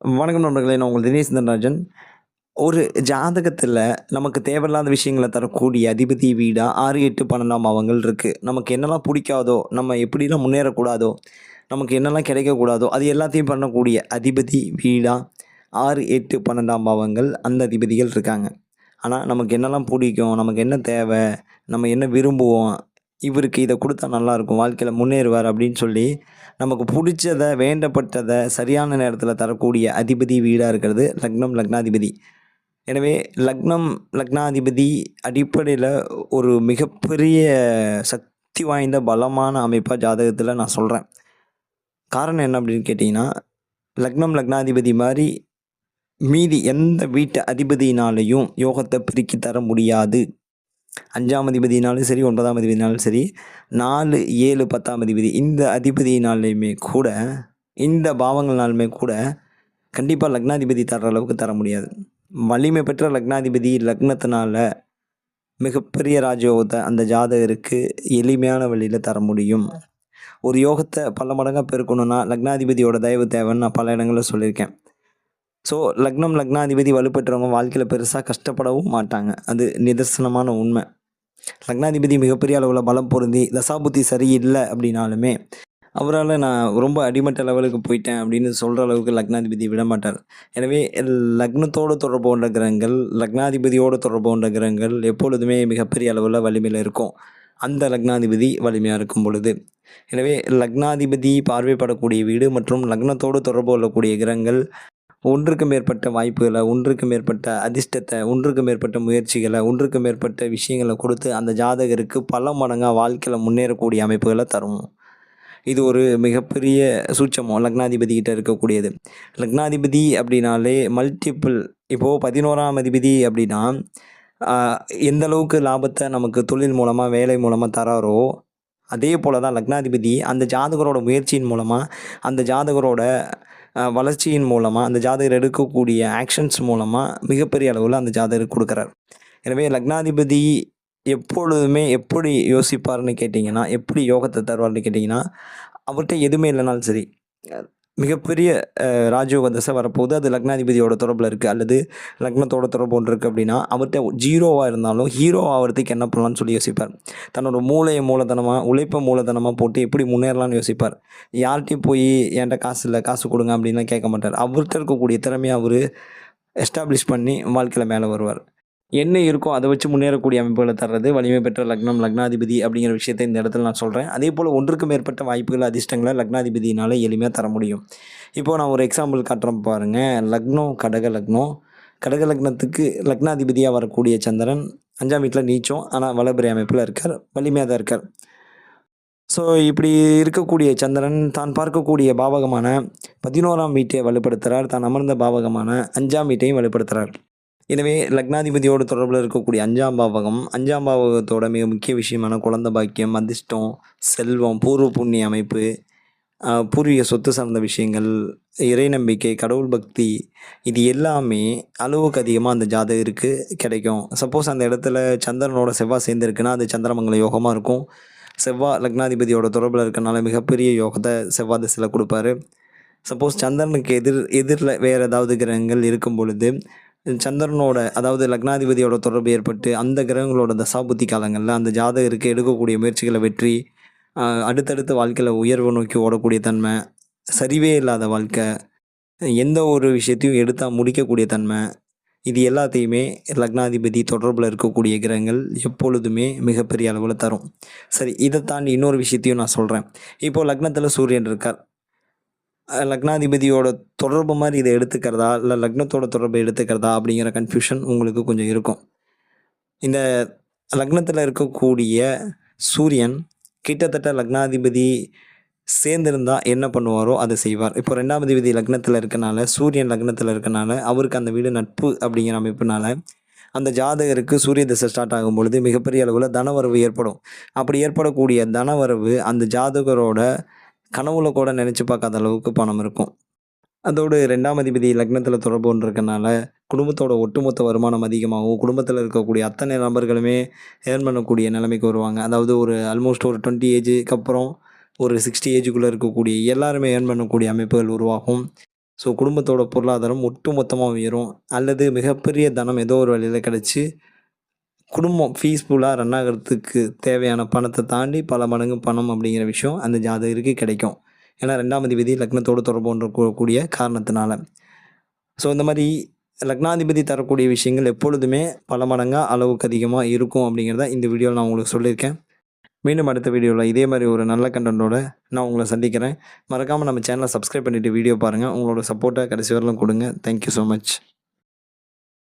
வணக்கம் நண்பர்களே நான் உங்கள் தினேஷ் தன்ராஜன். ஒரு ஜாதகத்தில் நமக்கு தேவையில்லாத விஷயங்களை தரக்கூடிய அதிபதி வீடாக ஆறு எட்டு பன்னெண்டாம் அவங்கள் இருக்குது நமக்கு என்னெல்லாம் பிடிக்காதோ நம்ம எப்படிலாம் முன்னேறக்கூடாதோ நமக்கு என்னெல்லாம் கிடைக்கக்கூடாதோ அது எல்லாத்தையும் பண்ணக்கூடிய அதிபதி வீடாக ஆறு எட்டு பன்னெண்டாம் பாவங்கள் அந்த அதிபதிகள் இருக்காங்க. ஆனால் நமக்கு என்னெல்லாம் பிடிக்கும் நமக்கு என்ன தேவை நம்ம என்ன விரும்புவோம் இவருக்கு இதை கொடுத்தா நல்லாயிருக்கும் வாழ்க்கையில் முன்னேறுவார் அப்படின்னு சொல்லி நமக்கு பிடிச்சதை வேண்டப்பட்டதை சரியான நேரத்தில் தரக்கூடிய அதிபதி வீடாக இருக்கிறது லக்னம் லக்னாதிபதி. எனவே லக்னம் லக்னாதிபதி அடிப்படையில் ஒரு மிகப்பெரிய சக்தி வாய்ந்த பலமான அமைப்பாக ஜாதகத்தில் நான் சொல்கிறேன் காரணம் என்ன அப்படின்னு கேட்டிங்கன்னா லக்னம் லக்னாதிபதி மாதிரி மீதி எந்த வீட்டு அதிபதியினாலையும் யோகத்தை பிரிக்கி தர முடியாது. அஞ்சாம் அதிபதினாலும் சரி ஒன்பதாம் அதிபதினாலும் சரி நாலு ஏழு பத்தாம் அதிபதி இந்த அதிபதியினாலையுமே கூட இந்த பாவங்கள்னாலுமே கூட கண்டிப்பாக லக்னாதிபதி தர அளவுக்கு தர முடியாது. வலிமை பெற்ற லக்னாதிபதி லக்னத்தினால மிகப்பெரிய ராஜயோகத்தை அந்த ஜாதகருக்கு எளிமையான வழியில் தர முடியும். ஒரு யோகத்தை பல மடங்காக பெருக்கணும்னா லக்னாதிபதியோட தயவு தேவைன்னு நான் பல இடங்களில் சொல்லியிருக்கேன். ஸோ லக்னம் லக்னாதிபதி வலுப்பெற்றவங்க வாழ்க்கையில் பெருசாக கஷ்டப்படவும் மாட்டாங்க. அது நிதர்சனமான உண்மை. லக்னாதிபதி மிகப்பெரிய அளவில் பலம் பொருந்தி தசாபுத்தி சரியில்லை அப்படின்னாலுமே அவரால் நான் ரொம்ப அடிமட்ட லெவலுக்கு போயிட்டேன் அப்படின்னு சொல்கிற அளவுக்கு லக்னாதிபதி விடமாட்டார் எனவே லக்னத்தோடு தொடர்பு கொண்ட கிரகங்கள் லக்னாதிபதியோடு தொடர்பு கொண்ட கிரகங்கள் எப்பொழுதுமே மிகப்பெரிய அளவில் வலிமையில் இருக்கும். அந்த லக்னாதிபதி வலிமையாக இருக்கும் பொழுது. எனவே லக்னாதிபதி பார்வைப்படக்கூடிய வீடு மற்றும் லக்னத்தோடு தொடர்பு கொள்ளக்கூடிய கிரகங்கள் ஒன்றுக்கு மேற்பட்ட வாய்ப்புகளை ஒன்றுக்கு மேற்பட்ட அதிர்ஷ்டத்தை ஒன்றுக்கு மேற்பட்ட முயற்சிகளை ஒன்றுக்கு மேற்பட்ட விஷயங்களை கொடுத்து அந்த ஜாதகருக்கு பல மடங்காக வாழ்க்கையில் முன்னேறக்கூடிய அமைப்புகளை தரும். இது ஒரு மிகப்பெரிய சூட்சமம். லக்னாதிபதிகிட்ட இருக்கக்கூடியது. லக்னாதிபதி அப்படின்னாலே மல்டிப்புள் இப்போது பதினோராம் அதிபதி அப்படின்னா எந்த அளவுக்கு லாபத்தை நமக்கு தொழில் மூலமாக வேலை மூலமாக தராரோ அதே போல் தான் லக்னாதிபதி அந்த ஜாதகரோட முயற்சியின் மூலமாக அந்த ஜாதகரோட வளர்ச்சியின் மூலமாக அந்த ஜாதகர் எடுக்கக்கூடிய ஆக்ஷன்ஸ் மூலமாக மிகப்பெரிய அளவில் அந்த ஜாதகர் கொடுக்குறார். எனவே லக்னாதிபதி எப்பொழுதுமே எப்படி யோசிப்பார்னு கேட்டிங்கன்னா எப்படி யோகத்தை தருவார்னு கேட்டிங்கன்னா அவர்கிட்ட எதுவுமே இல்லைனாலும் சரி மிகப்பெரிய அஹ், ராஜயோக தசை வரப்போகுது. அது லக்னாதிபதியோட தொடர்பில் இருக்குது அல்லது லக்னத்தோட தொடர்பு ஒன்று இருக்குது அப்படின்னா அவர்கிட்ட ஜீரோவாக இருந்தாலும் ஹீரோ ஆகிறதுக்கு என்ன பண்ணலாம்னு சொல்லி யோசிப்பார். தன்னோட மூளையை மூலதனமாக உழைப்பை மூலதனமாக போட்டு எப்படி முன்னேறலாம்னு யோசிப்பார். யார்கிட்டையும் போய் என்கிட்ட காசு இல்லை காசு கொடுங்க அப்படின்லாம் கேட்க மாட்டார். அவர்கிட்ட இருக்கக்கூடிய திறமையை அவர் எஸ்டாப்ளிஷ் பண்ணி வாழ்க்கையில் மேலே வருவார். என்ன இருக்கோ அதை வச்சு முன்னேறக்கூடிய அமைப்புகளை தர்றது வலிமை பெற்ற லக்னம் லக்னாதிபதி அப்படிங்கிற விஷயத்தை இந்த இடத்துல நான் சொல்கிறேன் அதே போல் ஒன்றுக்கு மேற்பட்ட வாய்ப்புகள் அதிர்ஷ்டங்களை லக்னாதிபதியினால் எளிமையாக தர முடியும். இப்போது நான் ஒரு எக்ஸாம்பிள் காட்டுறேன் பாருங்கள் லக்னம் கடக லக்னம் கடக லக்னத்துக்கு லக்னாதிபதியாக வரக்கூடிய சந்திரன் அஞ்சாம் வீட்டில் நீச்சம் ஆனால் வளபிறை அமைப்பில் இருக்கார் வலிமையாக தான் இருக்கார். ஸோ இப்படி இருக்கக்கூடிய சந்திரன் தான் பார்க்கக்கூடிய பாவகமான பதினோராம் வீட்டை வலுப்படுத்துகிறார் தான் அமர்ந்த பாவகமான அஞ்சாம் வீட்டையும் வலுப்படுத்துகிறார் எனவே லக்னாதிபதியோடு தொடர்பில் இருக்கக்கூடிய அஞ்சாம் பாவகம் அஞ்சாம் பாவகத்தோட மிக முக்கிய விஷயமான குழந்தை பாக்கியம் அதிர்ஷ்டம் செல்வம் பூர்வ புண்ணிய அமைப்பு பூர்வீக சொத்து சார்ந்த விஷயங்கள் இறை நம்பிக்கை கடவுள் பக்தி இது எல்லாமே அளவுக்கு அதிகமாக அந்த ஜாதகருக்கு கிடைக்கும். சப்போஸ் அந்த இடத்துல சந்திரனோட செவ்வாய் சேர்ந்துருக்குன்னா அது சந்திரமங்கல யோகமாக இருக்கும். செவ்வாய் லக்னாதிபதியோட தொடர்பில் இருக்கனால மிகப்பெரிய யோகத்தை செவ்வாய் திசையில் கொடுப்பாரு. சப்போஸ் சந்திரனுக்கு எதிர் எதிரில் வேறு ஏதாவது கிரகங்கள் இருக்கும் பொழுது சந்திரனோட அதாவது லக்னாதிபதியோட தொடர்பு ஏற்பட்டு அந்த கிரகங்களோட தசாபுத்தி காலங்களில் அந்த ஜாதகருக்கு எடுக்கக்கூடிய முயற்சிகளை வெற்றி அடுத்தடுத்த வாழ்க்கையில் உயர்வு நோக்கி ஓடக்கூடிய தன்மை சரிவே இல்லாத வாழ்க்கை எந்த ஒரு விஷயத்தையும் எடுத்தால் முடிக்கக்கூடிய தன்மை இது எல்லாத்தையுமே லக்னாதிபதி தொடர்பில் இருக்கக்கூடிய கிரகங்கள் எப்பொழுதுமே மிகப்பெரிய அளவில் தரும். சரி இதை தாண்டி இன்னொரு விஷயத்தையும் நான் சொல்கிறேன் இப்போது லக்னத்தில் சூரியன் இருக்கார். லக்னாதிபதியோட தொடர்பு மாதிரி இதை எடுத்துக்கிறதா? இல்லை லக்னத்தோட தொடர்பை எடுத்துக்கிறதா? அப்படிங்கிற கன்ஃபியூஷன் உங்களுக்கு கொஞ்சம் இருக்கும். இந்த லக்னத்தில் இருக்கக்கூடிய சூரியன் கிட்டத்தட்ட லக்னாதிபதி சேர்ந்திருந்தால் என்ன பண்ணுவாரோ அதை செய்வார். இப்போ ரெண்டாம் அதிபதி லக்னத்தில் இருக்கனால சூரியன் லக்னத்தில் இருக்கனால அவருக்கு அந்த வீடு நட்பு அப்படிங்கிற அமைப்புனால அந்த ஜாதகருக்கு சூரிய திசை ஸ்டார்ட் ஆகும் பொழுது மிகப்பெரிய அளவில் தனவரவு ஏற்படும். அப்படி ஏற்படக்கூடிய தனவரவு அந்த ஜாதகரோட கனவுல கூட நினச்சி பார்க்காத அளவுக்கு பணம் இருக்கும். அதோடு ரெண்டாம் அதிபதி லக்னத்தில் தொடர்பு இருக்கனால குடும்பத்தோட ஒட்டுமொத்த வருமானம் அதிகமாகும் குடும்பத்தில் இருக்கக்கூடிய அத்தனை நபர்களுமே ஏர்ன் பண்ணக்கூடிய நிலைமைக்கு வருவாங்க. அதாவது ஒரு ஆல்மோஸ்ட் ஒரு டுவெண்ட்டி ஏஜுக்கு அப்புறம் ஒரு சிக்ஸ்டி ஏஜுக்குள்ளே இருக்கக்கூடிய எல்லாருமே ஏர்ன் பண்ணக்கூடிய அமைப்புகள் உருவாகும். ஸோ குடும்பத்தோட பொருளாதாரம் ஒட்டுமொத்தமாக உயரும். அல்லது மிகப்பெரிய தனம் ஏதோ ஒரு வழியில் கிடச்சி குடும்பம் பீஸ்ஃபுல்லாக ரன் ஆகிறதுக்கு தேவையான பணத்தை தாண்டி பல மடங்கு பணம் அப்படிங்கிற விஷயம் அந்த ஜாதகருக்கு கிடைக்கும். ஏன்னா ரெண்டாம் அதிபதி லக்னத்தோடு தொடர்புன்ற கூடிய காரணத்தினால. ஸோ இந்த மாதிரி லக்னாதிபதி தரக்கூடிய விஷயங்கள் எப்பொழுதுமே பல மடங்காக அளவுக்கு அதிகமாக இருக்கும் அப்படிங்கிறத இந்த வீடியோவில் நான் உங்களுக்கு சொல்லியிருக்கேன். மீண்டும் அடுத்த வீடியோவில் இதே மாதிரி ஒரு நல்ல கண்டென்ட்டோட நான் உங்களை சந்திக்கிறேன். மறக்காமல் நம்ம சேனலை சப்ஸ்கிரைப் பண்ணிவிட்டு வீடியோ பாருங்கள் உங்களோட சப்போர்ட்டை கடைசி வரலும் கொடுங்க. Thank you so much